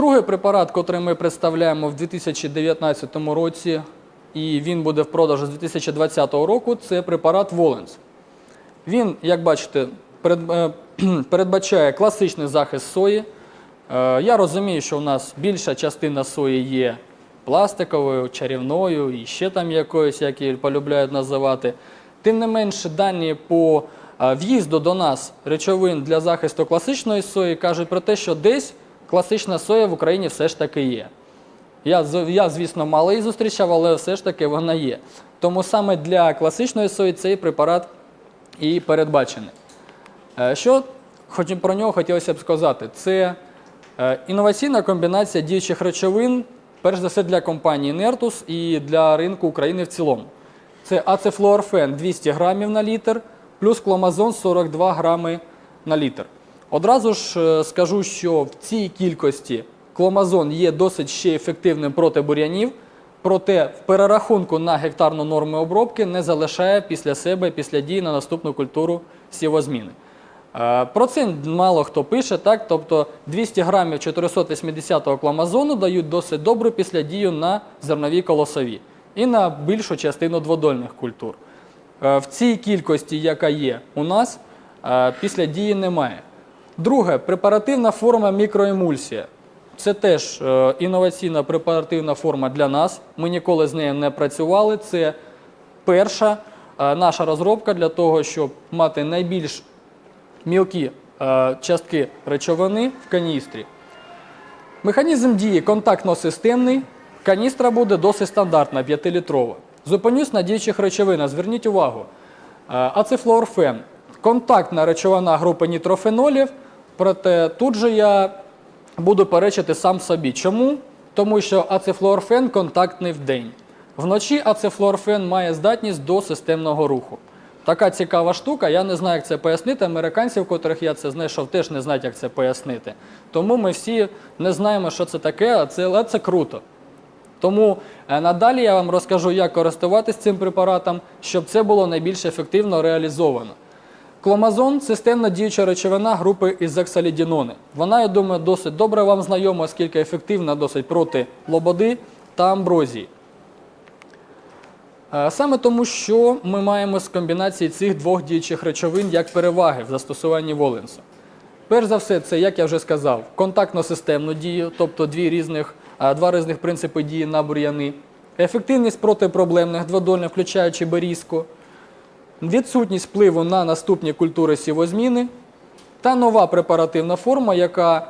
Другий препарат, котрий ми представляємо в 2019 році, і він буде в продажу з 2020 року, це препарат Воленс. Він, як бачите, е, передбачає класичний захист сої. Е, Я розумію, що у нас більша частина сої є пластиковою, чарівною і ще там якоюсь, як її полюбляють називати. Тим не менше, дані по е, в'їзду до нас речовин для захисту класичної сої кажуть про те, що десь класична соя в Україні все ж таки є. Я, я, звісно, мало її зустрічав, але все ж таки вона є. Тому саме для класичної сої цей препарат і передбачений. Е, Що про нього хотілося б сказати? Це е, інноваційна комбінація діючих речовин, перш за все для компанії Нертус і для ринку України в цілому. Це ацефлуорфен 200 грамів на літр, плюс кломазон 42 грами на літр. Одразу ж е, скажу, що в цій кількості кломазон є досить ще ефективним проти бур'янів, проте в перерахунку на гектарну норму обробки не залишає після себе після дії на наступну культуру сівозміни. Е, Про це мало хто пише, так? тобто 200 грамів 480-го кламазону дають досить добру післядію на зернові колосові і на більшу частину дводольних культур. Е, В цій кількості, яка є у нас, після дії немає. Друге, препаративна форма мікроемульсія. Це теж е, інноваційна препаративна форма для нас. Ми ніколи з нею не працювали. Це перша е, наша розробка для того, щоб мати найбільш мілкі е, частки речовини в каністрі. Механізм дії контактно-системний. Каністра буде досить стандартна, 5-літрова. Зупинюсь на діючих речовинах. Зверніть увагу. Ацефлуорфен – контактна речовина групи нітрофенолів, проте тут же я буду перечити сам собі. Чому? Тому що ацефлуорфен контактний в день. Вночі ацефлуорфен має здатність до системного руху. Така цікава штука, я не знаю, як це пояснити. Американців, котрих я це знайшов, теж не знають, як це пояснити. Тому ми всі не знаємо, що це таке, а це, але це круто. Тому е, надалі я вам розкажу, як користуватись цим препаратом, щоб це було найбільш ефективно реалізовано. Кломазон системно діюча речовина групи ізоксалідінони. Вона, я думаю, досить добре вам знайома, оскільки ефективна досить проти лободи та амброзії. Е, Саме тому, що ми маємо з комбінації цих двох діючих речовин як переваги в застосуванні Воленсу. Перш за все, це, як я вже сказав, контактно-системну дію, тобто дві різних, два різних принципи дії на бур'яни, ефективність проти проблемних дводольних, включаючи берізку, відсутність впливу на наступні культури сівозміни та нова препаративна форма, яка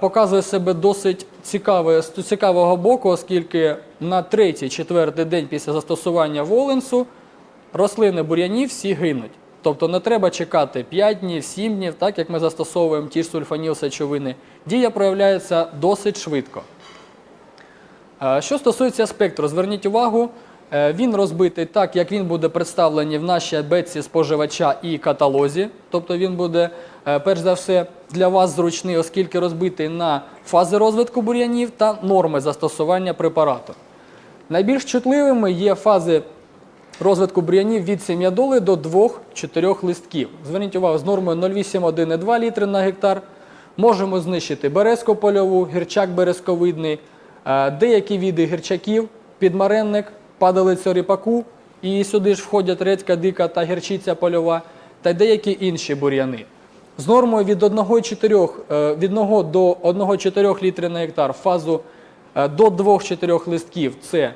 показує себе досить цікаве, з цікавого боку, оскільки на третій-четвертий день після застосування воленсу рослини бур'янів всі гинуть. Тобто не треба чекати 5 днів, 7 днів, так як ми застосовуємо ті ж сульфаніл-сечовини. Дія проявляється досить швидко. Е, Що стосується спектру, зверніть увагу, е, він розбитий так, як він буде представлений в нашій абетці споживача і каталозі. Тобто він буде, е, перш за все, для вас зручний, оскільки розбитий на фази розвитку бур'янів та норми застосування препарату. Найбільш чутливими є фази розвитку бур'янів від сім'ядоли до 2-4 листків. Зверніть увагу, з нормою 0,8-1,2 літри на гектар можемо знищити березку польову, гірчак березковидний, е, деякі види гірчаків, підмаренник, падалицю ріпаку, і сюди ж входять редька дика та гірчиця польова, та деякі інші бур'яни. З нормою від 1,4 е, від 1 до 1,4 літрів на гектар в фазу е, до 2-4 листків це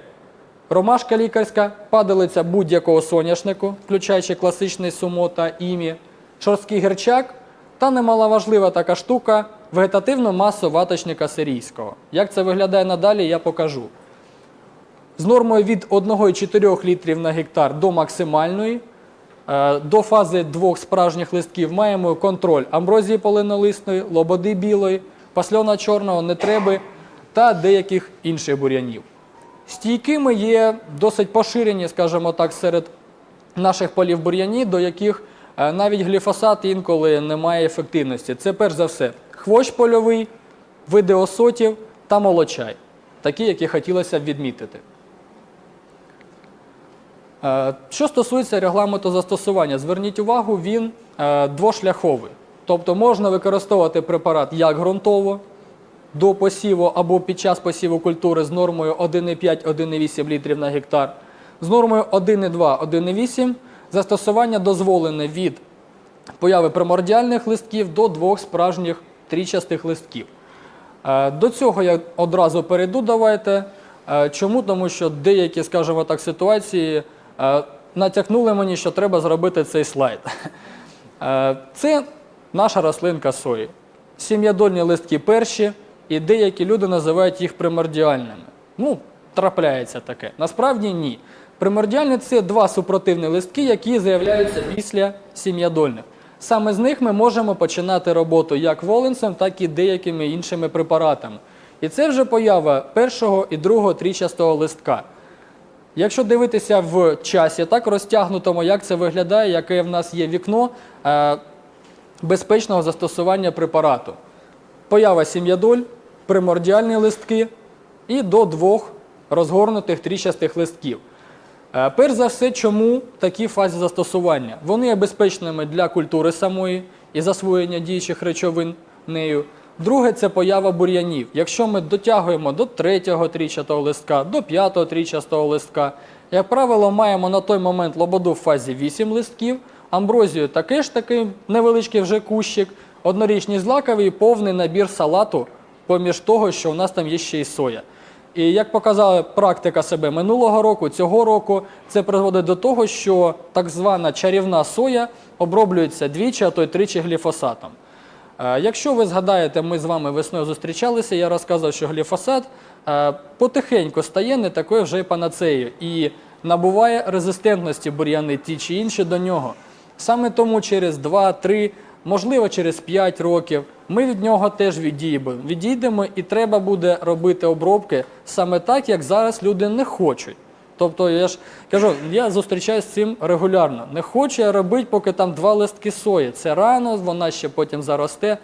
Ромашка лікарська, падалиця будь-якого соняшнику, включаючи класичний сумо та імі, шорсткий гірчак та немаловажлива така штука вегетативну масу ваточника сирійського. Як це виглядає надалі, я покажу. З нормою від 1,4 літрів на гектар до максимальної, е, до фази двох справжніх листків маємо контроль амброзії полинолисної, лободи білої, пасльона чорного, нетреби та деяких інших бур'янів. Стійкими є досить поширені, скажімо так, серед наших полів бур'яні, до яких е, навіть гліфосат інколи не має ефективності. Це перш за все хвощ польовий, види осотів та молочай, такі, які хотілося б відмітити. Е, Що стосується регламенту застосування, зверніть увагу, він е, двошляховий. Тобто можна використовувати препарат як ґрунтово, до посіву або під час посіву культури з нормою 1,5-1,8 літрів на гектар. З нормою 1,2-1,8 застосування дозволене від появи примордіальних листків до двох справжніх трічастих листків. Е, До цього я одразу перейду. Давайте. Чому? Тому що деякі, скажімо так, ситуації натякнули мені, що треба зробити цей слайд. Е, Це наша рослинка сої. Сім'ядольні листки перші, і деякі люди називають їх примордіальними. Ну, трапляється таке. Насправді ні. Примордіальні це два супротивні листки, які з'являються після сім'ядольних. Саме з них ми можемо починати роботу як воленсом, так і деякими іншими препаратами. І це вже поява першого і другого трічастого листка. Якщо дивитися в часі, так розтягнутому, як це виглядає, яке в нас є вікно е, безпечного застосування препарату. Поява сім'ядоль, примордіальні листки і до двох розгорнутих трічастих листків. Е, Перш за все, чому такі фази застосування? Вони є безпечними для культури самої і засвоєння діючих речовин нею. Друге це поява бур'янів. Якщо ми дотягуємо до третього трічастого листка, до п'ятого трічастого листка, як правило, маємо на той момент лободу в фазі 8 листків, амброзію такий ж такий невеличкий вже кущик, однорічний злаковий і повний набір салату, поміж того, що у нас там є ще й соя. І як показала практика себе минулого року, цього року, це призводить до того, що так звана чарівна соя оброблюється двічі, а то й тричі гліфосатом. Е, Якщо ви згадаєте, ми з вами весною зустрічалися, я розказав, що гліфосат е, потихеньку стає не такою вже панацеєю і набуває резистентності бур'яни ті чи інші до нього. Саме тому через 2-3, можливо, через 5 років ми від нього теж відійдемо. Відійдемо і треба буде робити обробки саме так, як зараз люди не хочуть. Тобто, я ж кажу, я зустрічаюся з цим регулярно. Не хочу я робити, поки там два листки сої. Це рано, вона ще потім заросте.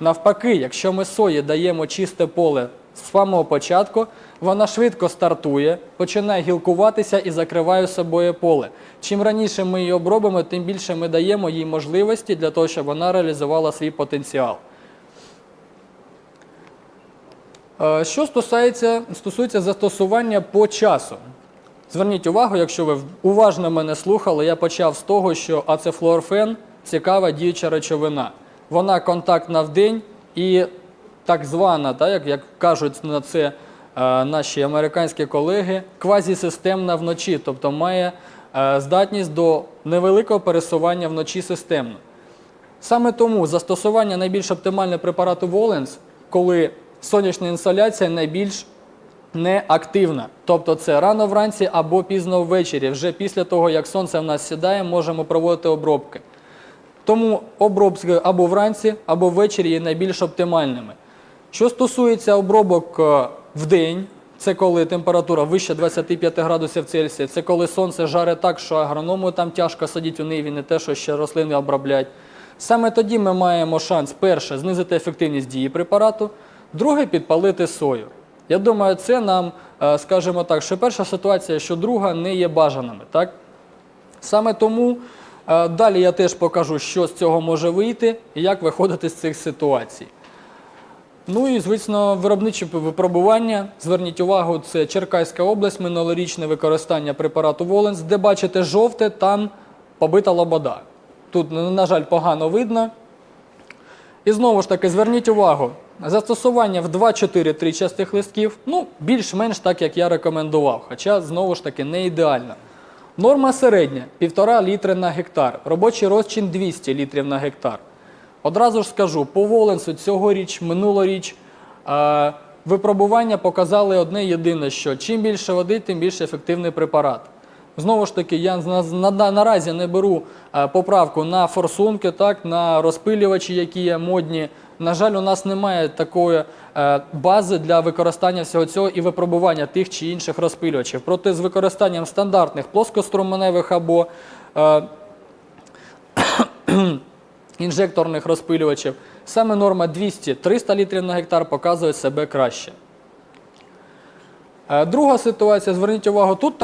Навпаки, якщо ми сої даємо чисте поле з самого початку, вона швидко стартує, починає гілкуватися і закриває собою поле. Чим раніше ми її обробимо, тим більше ми даємо їй можливості для того, щоб вона реалізувала свій потенціал. Е, Що стосується, стосується застосування по часу. Зверніть увагу, якщо ви уважно мене слухали, я почав з того, що ацефлуорфен – цікава діюча речовина. Вона контактна в день і так звана, так, як, як кажуть на це е, наші американські колеги, квазісистемна вночі, тобто має е, здатність до невеликого пересування вночі системно. Саме тому застосування найбільш оптимального препарату Воленс, коли сонячна інсоляція найбільш неактивна. Тобто це рано вранці або пізно ввечері. Вже після того, як сонце в нас сідає, можемо проводити обробки. Тому обробки або вранці, або ввечері є найбільш оптимальними. Що стосується обробок е, в день, це коли температура вище 25 градусів Цельсія, це коли сонце жаре так, що агроному там тяжко сидіти у ниві, не те, що ще рослини оброблять. Саме тоді ми маємо шанс, перше, знизити ефективність дії препарату, друге підпалити сою. Я думаю, це нам, е, скажімо так, що перша ситуація, що друга не є бажаними. Так? Саме тому е, далі я теж покажу, що з цього може вийти і як виходити з цих ситуацій. Ну і, звісно, виробничі випробування. Зверніть увагу, це Черкаська область, минулорічне використання препарату Воленс, де бачите жовте, там побита лобода. Тут, на жаль, погано видно. І знову ж таки, зверніть увагу, застосування в 2-4 тричастих листків, ну, більш-менш так, як я рекомендував, хоча, знову ж таки, не ідеально. Норма середня 1,5 літри на гектар, робочий розчин 200 літрів на гектар. Одразу ж скажу, по Воленсу цьогоріч, минулоріч е, випробування показали одне єдине, що чим більше води, тим більше ефективний препарат. Знову ж таки, я на, на, наразі не беру е, поправку на форсунки, на розпилювачі, які є модні. На жаль, у нас немає такої е, бази для використання всього цього і випробування тих чи інших розпилювачів. Проте з використанням стандартних плоскоструменевих або е, інжекторних розпилювачів, саме норма 200-300 літрів на гектар показує себе краще. Е, Друга ситуація, зверніть увагу, тут